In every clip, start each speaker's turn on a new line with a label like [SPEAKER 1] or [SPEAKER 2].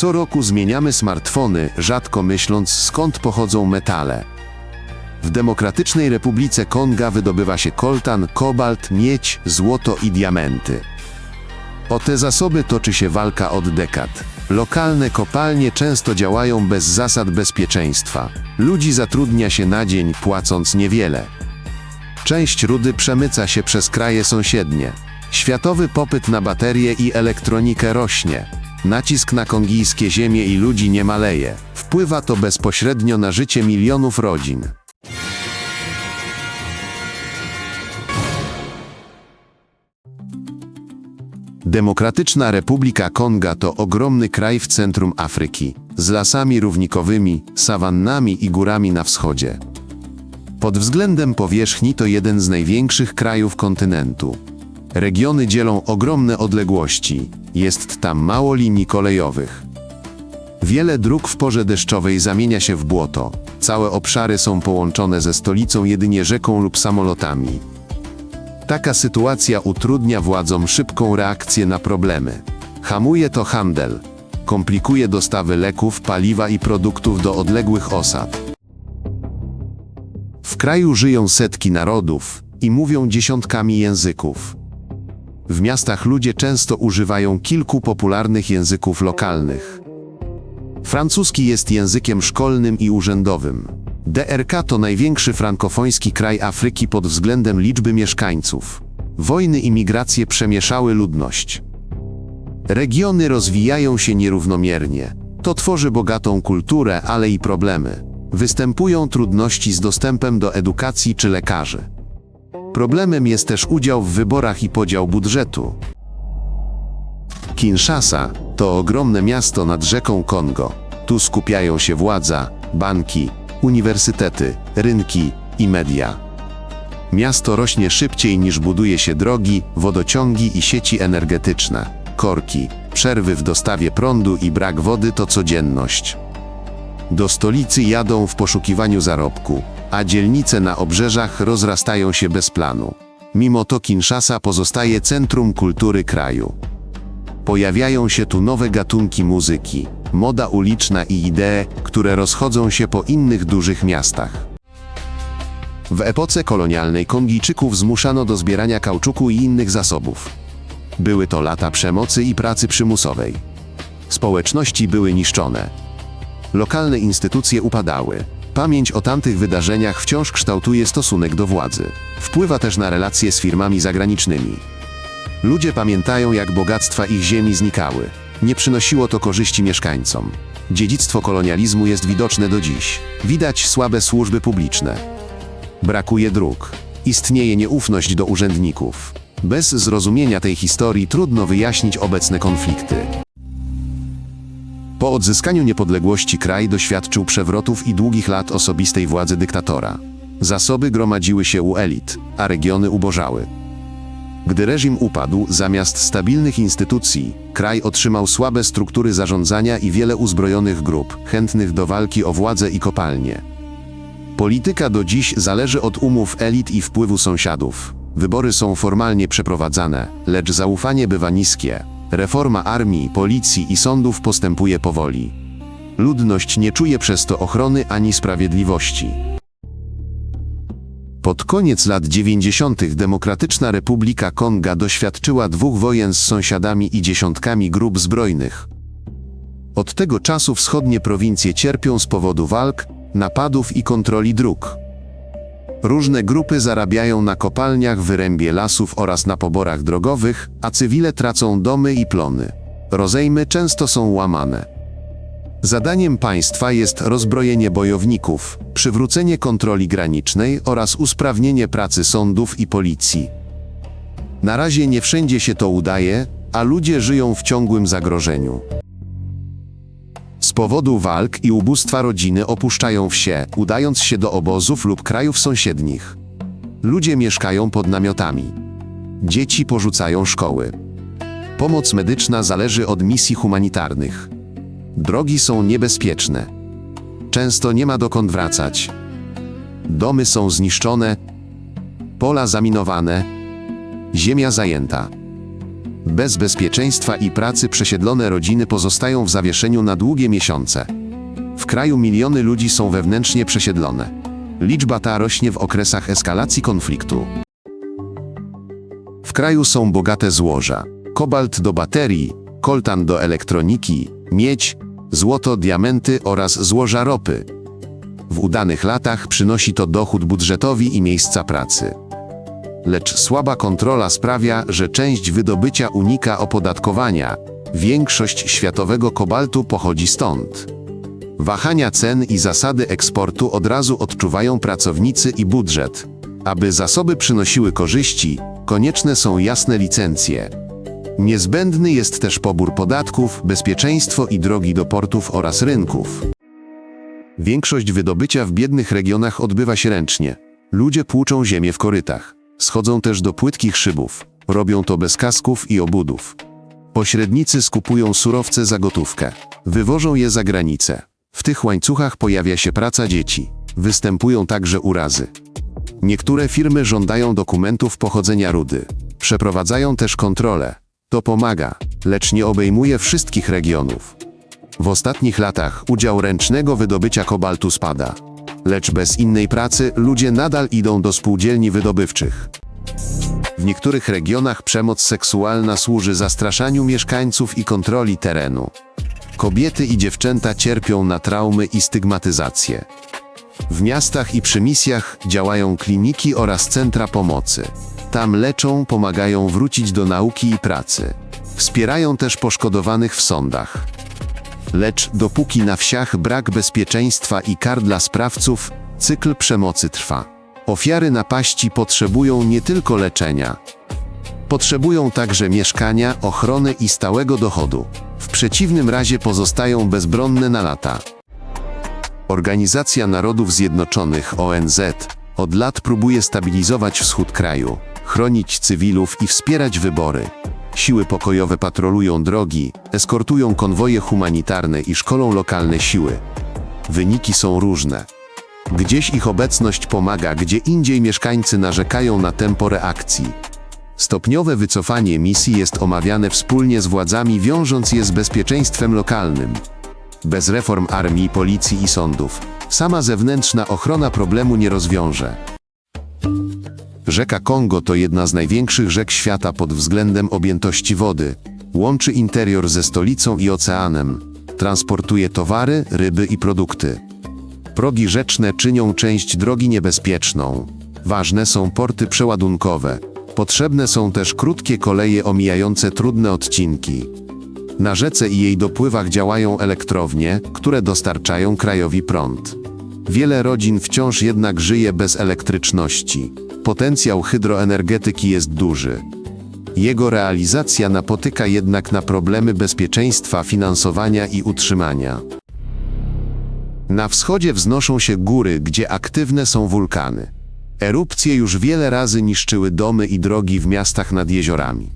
[SPEAKER 1] Co roku zmieniamy smartfony, rzadko myśląc skąd pochodzą metale. W Demokratycznej Republice Konga wydobywa się koltan, kobalt, miedź, złoto i diamenty. O te zasoby toczy się walka od dekad. Lokalne kopalnie często działają bez zasad bezpieczeństwa. Ludzi zatrudnia się na dzień, płacąc niewiele. Część rudy przemyca się przez kraje sąsiednie. Światowy popyt na baterie i elektronikę rośnie. Nacisk na kongijskie ziemie i ludzi nie maleje. Wpływa to bezpośrednio na życie milionów rodzin. Demokratyczna Republika Konga to ogromny kraj w centrum Afryki, z lasami równikowymi, sawannami i górami na wschodzie. Pod względem powierzchni to jeden z największych krajów kontynentu. Regiony dzielą ogromne odległości, jest tam mało linii kolejowych. Wiele dróg w porze deszczowej zamienia się w błoto. Całe obszary są połączone ze stolicą jedynie rzeką lub samolotami. Taka sytuacja utrudnia władzom szybką reakcję na problemy. Hamuje to handel, komplikuje dostawy leków, paliwa i produktów do odległych osad. W kraju żyją setki narodów i mówią dziesiątkami języków. W miastach ludzie często używają kilku popularnych języków lokalnych. Francuski jest językiem szkolnym i urzędowym. DRK to największy frankofoński kraj Afryki pod względem liczby mieszkańców. Wojny i migracje przemieszały ludność. Regiony rozwijają się nierównomiernie. To tworzy bogatą kulturę, ale i problemy. Występują trudności z dostępem do edukacji czy lekarzy. Problemem jest też udział w wyborach i podział budżetu. Kinshasa to ogromne miasto nad rzeką Kongo. Tu skupiają się władza, banki, uniwersytety, rynki i media. Miasto rośnie szybciej niż buduje się drogi, wodociągi i sieci energetyczne. Korki, przerwy w dostawie prądu i brak wody to codzienność. Do stolicy jadą w poszukiwaniu zarobku, a dzielnice na obrzeżach rozrastają się bez planu. Mimo to Kinshasa pozostaje centrum kultury kraju. Pojawiają się tu nowe gatunki muzyki, moda uliczna i idee, które rozchodzą się po innych dużych miastach. W epoce kolonialnej Kongijczyków zmuszano do zbierania kauczuku i innych zasobów. Były to lata przemocy i pracy przymusowej. Społeczności były niszczone. Lokalne instytucje upadały. Pamięć o tamtych wydarzeniach wciąż kształtuje stosunek do władzy. Wpływa też na relacje z firmami zagranicznymi. Ludzie pamiętają, jak bogactwa ich ziemi znikały. Nie przynosiło to korzyści mieszkańcom. Dziedzictwo kolonializmu jest widoczne do dziś. Widać słabe służby publiczne. Brakuje dróg. Istnieje nieufność do urzędników. Bez zrozumienia tej historii trudno wyjaśnić obecne konflikty. Po odzyskaniu niepodległości kraj doświadczył przewrotów i długich lat osobistej władzy dyktatora. Zasoby gromadziły się u elit, a regiony ubożały. Gdy reżim upadł, zamiast stabilnych instytucji, kraj otrzymał słabe struktury zarządzania i wiele uzbrojonych grup, chętnych do walki o władzę i kopalnie. Polityka do dziś zależy od umów elit i wpływu sąsiadów. Wybory są formalnie przeprowadzane, lecz zaufanie bywa niskie. Reforma armii, policji i sądów postępuje powoli. Ludność nie czuje przez to ochrony ani sprawiedliwości. Pod koniec lat 90. Demokratyczna Republika Konga doświadczyła dwóch wojen z sąsiadami i dziesiątkami grup zbrojnych. Od tego czasu wschodnie prowincje cierpią z powodu walk, napadów i kontroli dróg. Różne grupy zarabiają na kopalniach, wyrębie lasów oraz na poborach drogowych, a cywile tracą domy i plony. Rozejmy często są łamane. Zadaniem państwa jest rozbrojenie bojowników, przywrócenie kontroli granicznej oraz usprawnienie pracy sądów i policji. Na razie nie wszędzie się to udaje, a ludzie żyją w ciągłym zagrożeniu. Z powodu walk i ubóstwa rodziny opuszczają wsie, udając się do obozów lub krajów sąsiednich. Ludzie mieszkają pod namiotami. Dzieci porzucają szkoły. Pomoc medyczna zależy od misji humanitarnych. Drogi są niebezpieczne. Często nie ma dokąd wracać. Domy są zniszczone, pola zaminowane, ziemia zajęta. Bez bezpieczeństwa i pracy przesiedlone rodziny pozostają w zawieszeniu na długie miesiące. W kraju miliony ludzi są wewnętrznie przesiedlone. Liczba ta rośnie w okresach eskalacji konfliktu. W kraju są bogate złoża: kobalt do baterii, koltan do elektroniki, miedź, złoto, diamenty oraz złoża ropy. W udanych latach przynosi to dochód budżetowi i miejsca pracy. Lecz słaba kontrola sprawia, że część wydobycia unika opodatkowania. Większość światowego kobaltu pochodzi stąd. Wahania cen i zasady eksportu od razu odczuwają pracownicy i budżet. Aby zasoby przynosiły korzyści, konieczne są jasne licencje. Niezbędny jest też pobór podatków, bezpieczeństwo i drogi do portów oraz rynków. Większość wydobycia w biednych regionach odbywa się ręcznie. Ludzie płuczą ziemię w korytach. Schodzą też do płytkich szybów. Robią to bez kasków i obudów. Pośrednicy skupują surowce za gotówkę. Wywożą je za granicę. W tych łańcuchach pojawia się praca dzieci. Występują także urazy. Niektóre firmy żądają dokumentów pochodzenia rudy. Przeprowadzają też kontrolę. To pomaga, lecz nie obejmuje wszystkich regionów. W ostatnich latach udział ręcznego wydobycia kobaltu spada. Lecz bez innej pracy ludzie nadal idą do spółdzielni wydobywczych. W niektórych regionach przemoc seksualna służy zastraszaniu mieszkańców i kontroli terenu. Kobiety i dziewczęta cierpią na traumy i stygmatyzację. W miastach i przy misjach działają kliniki oraz centra pomocy. Tam leczą, pomagają wrócić do nauki i pracy. Wspierają też poszkodowanych w sądach. Lecz dopóki na wsiach brak bezpieczeństwa i kar dla sprawców, cykl przemocy trwa. Ofiary napaści potrzebują nie tylko leczenia. Potrzebują także mieszkania, ochrony i stałego dochodu. W przeciwnym razie pozostają bezbronne na lata. Organizacja Narodów Zjednoczonych ONZ od lat próbuje stabilizować wschód kraju, chronić cywilów i wspierać wybory. Siły pokojowe patrolują drogi, eskortują konwoje humanitarne i szkolą lokalne siły. Wyniki są różne. Gdzieś ich obecność pomaga, gdzie indziej mieszkańcy narzekają na tempo reakcji. Stopniowe wycofanie misji jest omawiane wspólnie z władzami, wiążąc je z bezpieczeństwem lokalnym. Bez reform armii, policji i sądów, sama zewnętrzna ochrona problemu nie rozwiąże. Rzeka Kongo to jedna z największych rzek świata pod względem objętości wody. Łączy interior ze stolicą i oceanem. Transportuje towary, ryby i produkty. Progi rzeczne czynią część drogi niebezpieczną. Ważne są porty przeładunkowe. Potrzebne są też krótkie koleje omijające trudne odcinki. Na rzece i jej dopływach działają elektrownie, które dostarczają krajowi prąd. Wiele rodzin wciąż jednak żyje bez elektryczności. Potencjał hydroenergetyki jest duży. Jego realizacja napotyka jednak na problemy bezpieczeństwa, finansowania i utrzymania. Na wschodzie wznoszą się góry, gdzie aktywne są wulkany. Erupcje już wiele razy niszczyły domy i drogi w miastach nad jeziorami.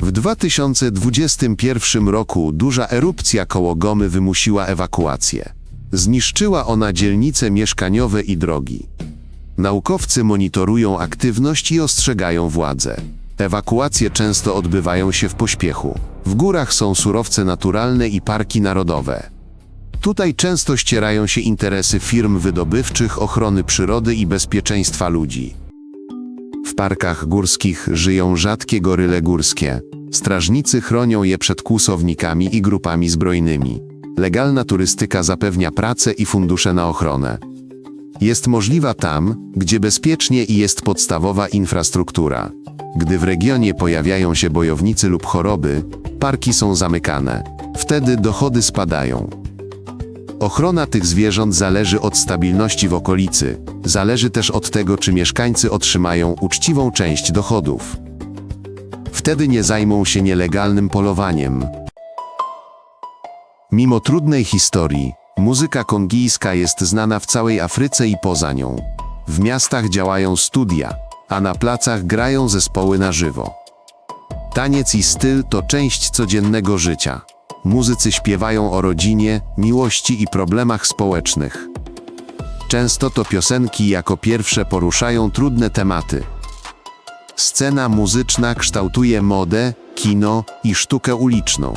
[SPEAKER 1] W 2021 roku duża erupcja koło Gomy wymusiła ewakuację. Zniszczyła ona dzielnice mieszkaniowe i drogi. Naukowcy monitorują aktywność i ostrzegają władze. Ewakuacje często odbywają się w pośpiechu. W górach są surowce naturalne i parki narodowe. Tutaj często ścierają się interesy firm wydobywczych, ochrony przyrody i bezpieczeństwa ludzi. W parkach górskich żyją rzadkie goryle górskie. Strażnicy chronią je przed kłusownikami i grupami zbrojnymi. Legalna turystyka zapewnia pracę i fundusze na ochronę. Jest możliwa tam, gdzie bezpiecznie i jest podstawowa infrastruktura. Gdy w regionie pojawiają się bojownicy lub choroby, parki są zamykane. Wtedy dochody spadają. Ochrona tych zwierząt zależy od stabilności w okolicy, zależy też od tego, czy mieszkańcy otrzymają uczciwą część dochodów. Wtedy nie zajmą się nielegalnym polowaniem. Mimo trudnej historii, muzyka kongijska jest znana w całej Afryce i poza nią. W miastach działają studia, a na placach grają zespoły na żywo. Taniec i styl to część codziennego życia. Muzycy śpiewają o rodzinie, miłości i problemach społecznych. Często to piosenki jako pierwsze poruszają trudne tematy. Scena muzyczna kształtuje modę, kino i sztukę uliczną.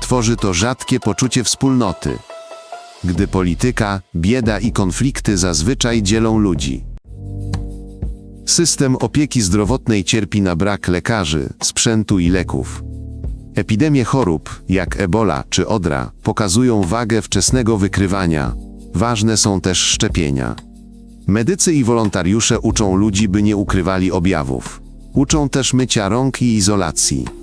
[SPEAKER 1] Tworzy to rzadkie poczucie wspólnoty, gdy polityka, bieda i konflikty zazwyczaj dzielą ludzi. System opieki zdrowotnej cierpi na brak lekarzy, sprzętu i leków. Epidemie chorób, jak ebola czy odra, pokazują wagę wczesnego wykrywania. Ważne są też szczepienia. Medycy i wolontariusze uczą ludzi, by nie ukrywali objawów. Uczą też mycia rąk i izolacji.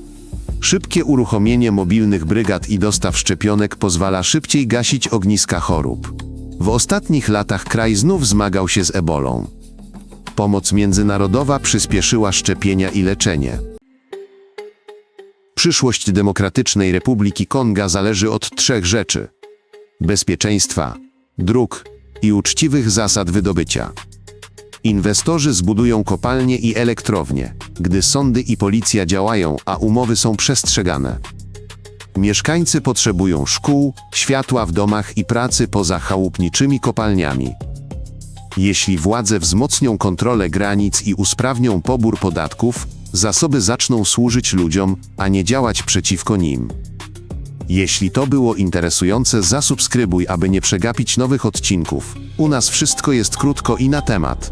[SPEAKER 1] Szybkie uruchomienie mobilnych brygad i dostaw szczepionek pozwala szybciej gasić ogniska chorób. W ostatnich latach kraj znów zmagał się z ebolą. Pomoc międzynarodowa przyspieszyła szczepienia i leczenie. Przyszłość Demokratycznej Republiki Konga zależy od trzech rzeczy: bezpieczeństwa, dróg i uczciwych zasad wydobycia. Inwestorzy zbudują kopalnie i elektrownie, gdy sądy i policja działają, a umowy są przestrzegane. Mieszkańcy potrzebują szkół, światła w domach i pracy poza chałupniczymi kopalniami. Jeśli władze wzmocnią kontrolę granic i usprawnią pobór podatków, zasoby zaczną służyć ludziom, a nie działać przeciwko nim. Jeśli to było interesujące, zasubskrybuj, aby nie przegapić nowych odcinków. U nas wszystko jest krótko i na temat.